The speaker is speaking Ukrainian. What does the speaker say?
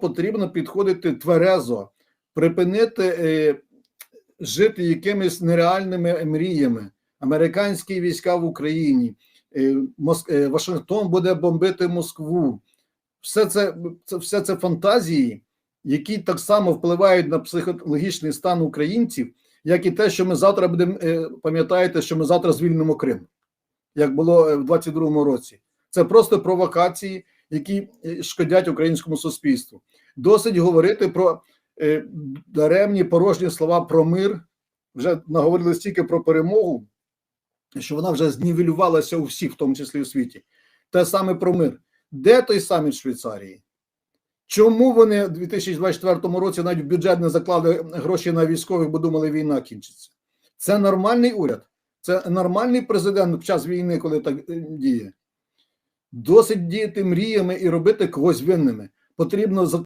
потрібно підходити тверезо, припинити е, жити якимись нереальними мріями. Американські війська в Україні, е, е, Вашингтон буде бомбити Москву. Все це, це все це фантазії, які так само впливають на психологічний стан українців, як і те, що ми завтра будемо пам'ятаєте, що ми завтра звільнимо Крим, як було в 22-му році. Це просто провокації, які е, шкодять українському суспільству. Досить говорити про е, даремні порожні слова про мир. Вже наговорили стільки про перемогу, що вона вже знівелювалася у всіх, в тому числі у світі. Те саме про мир. Де той саміт Швейцарії? Чому вони в 2024 році навіть в бюджет не заклали гроші на військових, бо думали, війна кінчиться? Це нормальний уряд, це нормальний президент в час війни, коли так е, діє. Досить діяти мріями і робити когось винними. Потрібно за-